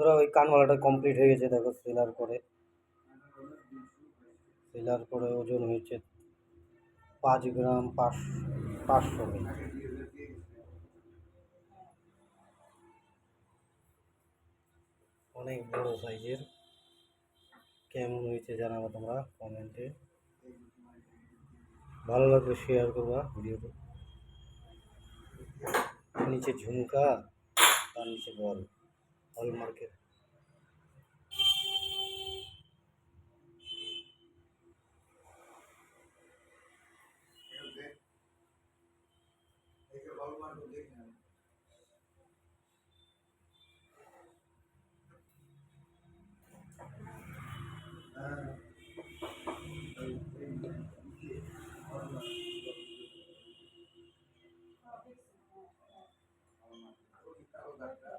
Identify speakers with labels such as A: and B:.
A: ধরো ওই কানওয়ালাটা কমপ্লিট হয়ে গেছে, দেখো সেলার করে। সেলার করে ওজন হয়েছে পাঁচ গ্রাম পাঁচ, পাঁচশো অনেক বড় সাইজের কেমন হয়েছে জানাব তোমরা কমেন্টে ভালো লাগলে শেয়ার করবা ভিডিওটা নিচে ঝুমকা, তার নিচে বল। oil market Thank you.